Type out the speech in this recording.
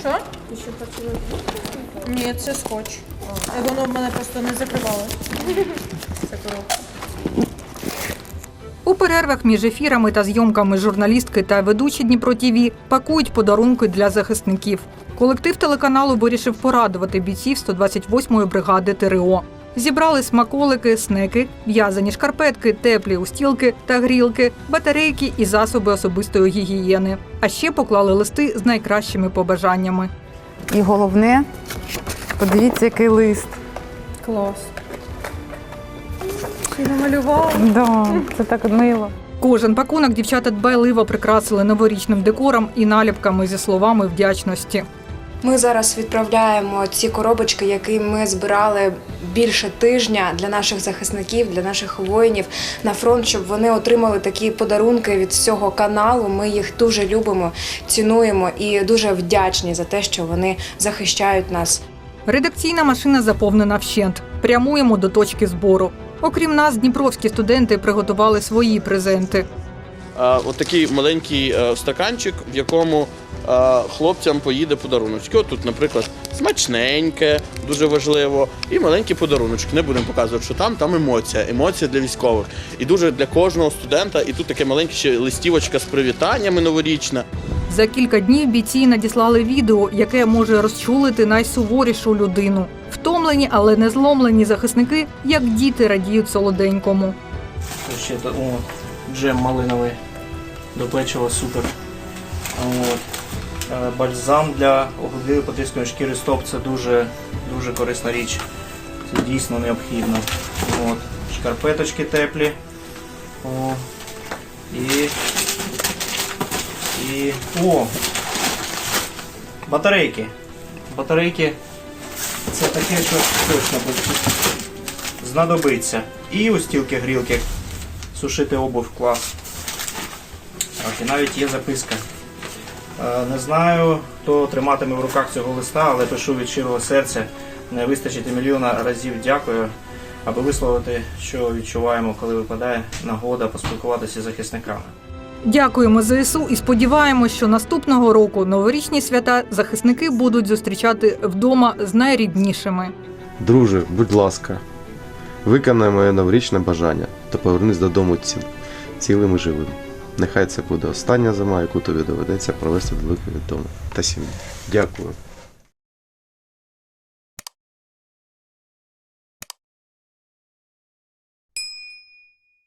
Що? Ні, це скотч. Воно в мене просто не закривалося. Це коробка. У перервах між ефірами та зйомками журналістки та ведучі Дніпро ТІВІ пакують подарунки для захисників. Колектив телеканалу вирішив порадувати бійців 128-ї бригади ТРО. Зібрали смаколики, снеки, в'язані шкарпетки, теплі устілки та грілки, батарейки і засоби особистої гігієни. А ще поклали листи з найкращими побажаннями. І головне, подивіться, який лист. Клас. Ще намалював. Да, це так мило. Кожен пакунок дівчата дбайливо прикрасили новорічним декором і наліпками зі словами вдячності. Ми зараз відправляємо ці коробочки, які ми збирали більше тижня для наших захисників, для наших воїнів на фронт, щоб вони отримали такі подарунки від всього каналу. Ми їх дуже любимо, цінуємо і дуже вдячні за те, що вони захищають нас. Редакційна машина заповнена вщент. Прямуємо до точки збору. Окрім нас, дніпровські студенти приготували свої презенти. Е, От такий маленький е, стаканчик, в якому е, хлопцям поїде подаруночки. Тут, наприклад, смачненьке, дуже важливо, і маленький подаруночок. Не будемо показувати, що там, там емоція, емоція для військових. І дуже для кожного студента. І тут таке маленьке ще листівочка з привітаннями новорічна. За кілька днів бійці надіслали відео, яке може розчулити найсуворішу людину. Втомлені, але не зломлені захисники, як діти радіють солоденькому. Ще о, джем малиновий до печива супер. От. Е, Бальзам для оголливої потрісканої шкіри стоп це дуже, дуже корисна річ. Це дійсно необхідно. От. Шкарпеточки теплі. О. І. І. О! Батарейки. Батарейки це таке, що точно знадобиться. І устілки грілки сушити обув клас. Так, і навіть є записка. Е, Не знаю, хто триматиме в руках цього листа, але пишу від щирого серця. Не вистачить і мільйона разів дякую, аби висловити, що відчуваємо, коли випадає нагода поспілкуватися з захисниками. Дякуємо ЗСУ і сподіваємось, що наступного року новорічні свята захисники будуть зустрічати вдома з найріднішими. Друже, будь ласка, виконай моє новорічне бажання та повернись додому ціл, цілим і живим. Нехай це буде остання зима, яку тобі доведеться провести далеко від дому та сім'ї. Дякую.